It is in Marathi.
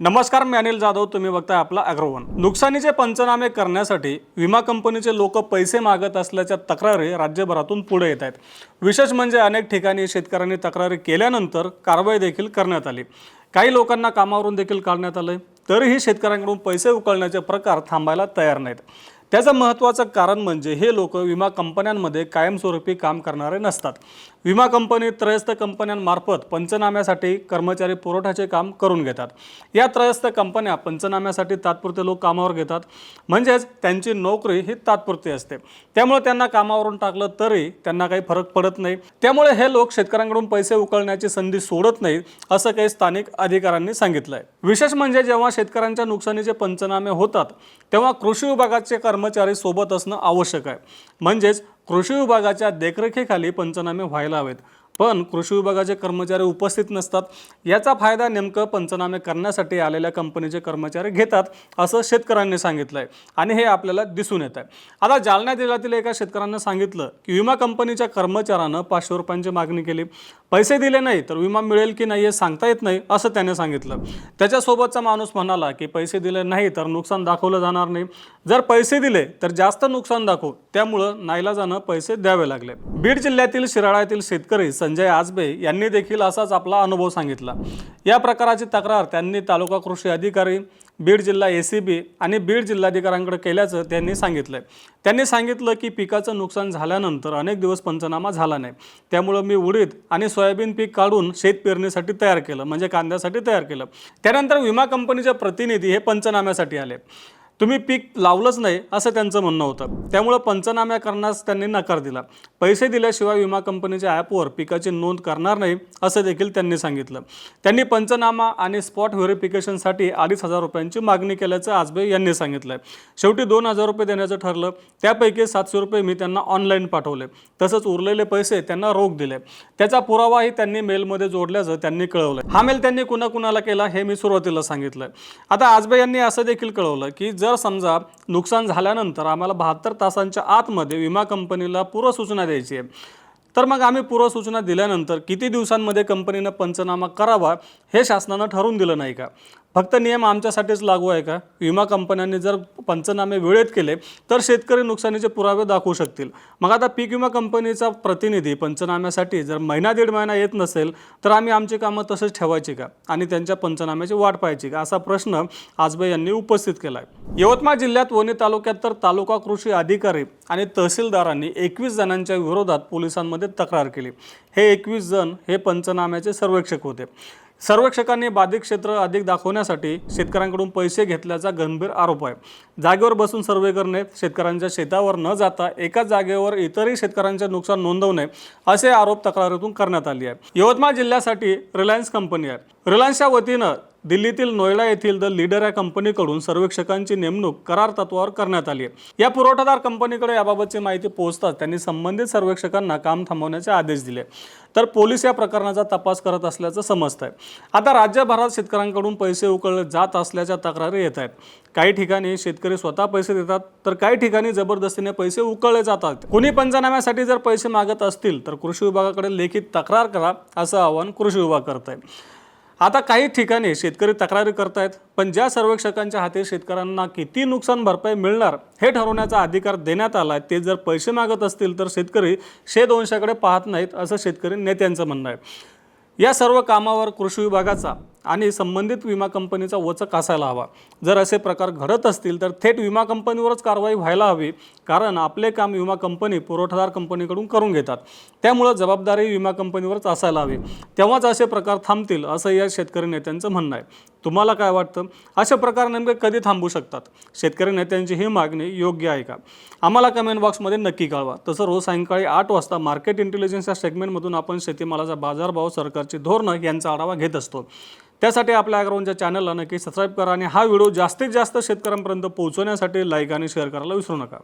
नमस्कार मी अनिल जाधव. तुम्ही बघताय आपला अग्रवन. नुकसानीचे पंचनामे करण्यासाठी विमा कंपनीचे लोक पैसे मागत असल्याच्या तक्रारी राज्यभरातून पुढे येत आहेत. विशेष म्हणजे अनेक ठिकाणी शेतकऱ्यांनी तक्रारी केल्यानंतर कारवाई देखील करण्यात आली. काही लोकांना कामावरून देखील काढण्यात आलं तरीही शेतकऱ्यांकडून पैसे उकळण्याचे प्रकार थांबायला तयार नाहीत. त्याचं महत्त्वाचं कारण म्हणजे हे लोक विमा कंपन्यांमध्ये कायमस्वरूपी काम करणारे नसतात. विमा कंपनी त्रयस्थ कंपन्यांमार्फत पंचनाम्यासाठी कर्मचारी पुरवठ्याचे काम करून घेतात. या त्रयस्थ कंपन्या पंचनाम्यासाठी तात्पुरते लोक कामावर घेतात. म्हणजेच त्यांची नोकरी ही तात्पुरती असते. त्यामुळे त्यांना कामावरून टाकलं तरी त्यांना काही फरक पडत नाही. त्यामुळे हे लोक शेतकऱ्यांकडून पैसे उकळण्याची संधी सोडत नाहीत असं काही स्थानिक अधिकाऱ्यांनी सांगितलं आहे विशेष म्हणजे जेव्हा शेतकऱ्यांच्या नुकसानीचे पंचनामे होतात तेव्हा कृषी विभागाचे कर्मचारी सोबत असणं आवश्यक आहे. म्हणजेच कृषी विभागाच्या देखरेखीखाली पंचनामे व्हायला हवेत. पण कृषी विभागाचे कर्मचारी उपस्थित नसतात. याचा फायदा नेमकं पंचनामे करण्यासाठी आलेल्या कंपनीचे कर्मचारी घेतात असं शेतकऱ्यांनी सांगितलं आहे आणि हे आपल्याला दिसून येत आहे आता जालना जिल्ह्यातील एका शेतकऱ्यांना सांगितलं की विमा कंपनीच्या कर्मचाऱ्यानं पाचशे रुपयांची मागणी केली. पैसे दिले नाही तर विमा मिळेल की नाही हे सांगता येत नाही असं त्याने सांगितलं. त्याच्यासोबतचा माणूस म्हणाला की पैसे दिले नाही तर नुकसान दाखवलं जाणार नाही. जर पैसे दिले तर जास्त नुकसान दाखवू. त्यामुळं नाईलाजानं पैसे द्यावे लागले. बीड जिल्ह्यातील शिराळा येथील शेतकरी संजय आजबे यांनी देखील असाच आपला अनुभव सांगितला. या प्रकाराची तक्रार त्यांनी तालुका कृषी अधिकारी बीड जिल्हा ए सी बी आणि बीड जिल्हाधिकाऱ्यांकडे केल्याचं त्यांनी सांगितलंय. त्यांनी सांगितलं की पिकाचं नुकसान झाल्यानंतर अनेक दिवस पंचनामा झाला नाही. त्यामुळं मी उडीद आणि सोयाबीन पीक काढून शेत पेरणीसाठी तयार केलं म्हणजे कांद्यासाठी तयार केलं. त्यानंतर विमा कंपनीचे प्रतिनिधी हे पंचनाम्यासाठी आले. तुम्ही पीक लावलंच नाही असं त्यांचं म्हणणं होतं. त्यामुळं पंचनाम्या करण्यास त्यांनी नकार दिला. पैसे दिल्याशिवाय विमा कंपनीच्या ॲपवर पिकाची नोंद करणार नाही असं देखील त्यांनी सांगितलं. त्यांनी पंचनामा आणि स्पॉट व्हेरिफिकेशनसाठी अडीच हजार रुपयांची मागणी केल्याचं आजबे यांनी सांगितलं शेवटी दोन हजार रुपये देण्याचं ठरलं. त्यापैकी सातशे रुपये मी त्यांना ऑनलाईन पाठवले. तसंच उरलेले पैसे त्यांना रोख दिले. त्याचा पुरावाही त्यांनी मेलमध्ये जोडल्याचं त्यांनी कळवलं हा मेल त्यांनी कुणाकुणाला केला हे मी सुरुवातीला सांगितलं आता आजबे यांनी असं देखील कळवलं की जर समजा नुकसान झाल्यानंतर आम्हाला बहात्तर तासांच्या आतमध्ये विमा कंपनीला पूर्वसूचना द्यायची आहे तर मग आम्ही पूर्वसूचना दिल्यानंतर किती दिवसांमध्ये कंपनीनं पंचनामा करावा हे शासनानं ठरवून दिलं नाही का? फक्त नियम आमच्यासाठीच लागू आहे का? विमा कंपन्यांनी जर पंचनामे वेळेत केले तर शेतकरी नुकसानीचे पुरावे दाखवू शकतील. मग आता पीक विमा कंपनीचा प्रतिनिधी पंचनाम्यासाठी जर महिना दीड महिना येत नसेल तर आम्ही आमची कामं तसंच ठेवायची का? आणि त्यांच्या पंचनाम्याची वाट पाहायची का? असा प्रश्न आजबे यांनी उपस्थित केला आहे यवतमाळ जिल्ह्यात वणी तालुक्यात तर तालुका कृषी अधिकारी आणि तहसीलदारांनी एकवीस जणांच्या विरोधात पोलिसांमध्ये तक्रार केली. हे एकवीस जण हे पंचनाम्याचे सर्वेक्षक होते. सर्वेक्षकांनी बाधित क्षेत्र अधिक दाखवण्यासाठी शेतकऱ्यांकडून पैसे घेतल्याचा गंभीर आरोप आहे. जागेवर बसून सर्वे करणे शेतकऱ्यांच्या शेतावर न जाता एकाच जागेवर इतरही शेतकऱ्यांचे नुकसान नोंदवणे असे आरोप तक्रारीतून करण्यात आली आहे यवतमाळ जिल्ह्यासाठी रिलायन्स कंपनी आहे. रिलायन्सच्या वतीनं दिल्लीतील नोएडा येथील द लीडर या कंपनीकडून सर्वेक्षकांची नेमणूक करार तत्वावर करण्यात आली आहे. या पुरवठादार कंपनीकडे याबाबतची माहिती पोहोचताच त्यांनी संबंधित सर्वेक्षकांना काम थांबवण्याचे आदेश दिले. तर पोलीस या प्रकरणाचा तपास करत असल्याचं समजत आहे आता राज्यभरात शेतकऱ्यांकडून पैसे उकळले जात असल्याच्या तक्रारी येत आहेत. काही ठिकाणी शेतकरी स्वतः पैसे देतात तर काही ठिकाणी जबरदस्तीने पैसे उकळले जातात. कुणी पंचनाम्यासाठी जर पैसे मागत असतील तर कृषी विभागाकडे लेखी तक्रार करा असं आवाहन कृषी विभाग करत आहे आता काही ठिकाणी शेतकरी तक्रारी करतायत पण ज्या सर्वेक्षकांच्या हाती शेतकऱ्यांना किती नुकसान भरपाई मिळणार हे ठरवण्याचा अधिकार देण्यात आला ते जर पैसे मागत असतील तर शेतकरी शे दोनशेकडे पाहत नाहीत असं शेतकरी नेत्यांचं म्हणणं आहे. या सर्व कामावर कृषी विभागाचा आणि संबंधित विमा कंपनीचा वचक असायला हवा. जर असे प्रकार घडत असतील तर थेट विमा कंपनीवरच कारवाई व्हायला हवी कारण आपले काम विमा कंपनी पुरवठादार कंपनीकडून करून घेतात. त्यामुळं जबाबदारी विमा कंपनीवरच असायला हवी. तेव्हाच असे प्रकार थांबतील असं या शेतकरी नेत्यांचं म्हणणं आहे. तुम्हाला काय वाटतं? अशा प्रकार नेमके कधी थांबू शकतात? शेतकरी नेत्यांची ही मागणी योग्य आहे का? आम्हाला कमेंट बॉक्समध्ये नक्की कळवा. तसं रोज सायंकाळी आठ वाजता मार्केट इंटेलिजन्स या सेगमेंटमधून आपण शेतीमालाचा बाजारभाव सरकारची धोरणं यांचा आढावा घेत असतो. त्यासाठी आपल्या अग्रवनच्या चॅनलला नक्की सबस्क्राईब करा आणि हा व्हिडिओ जास्तीत जास्त शेतकऱ्यांपर्यंत पोहोचवण्यासाठी लाईक आणि शेअर करायला विसरू नका.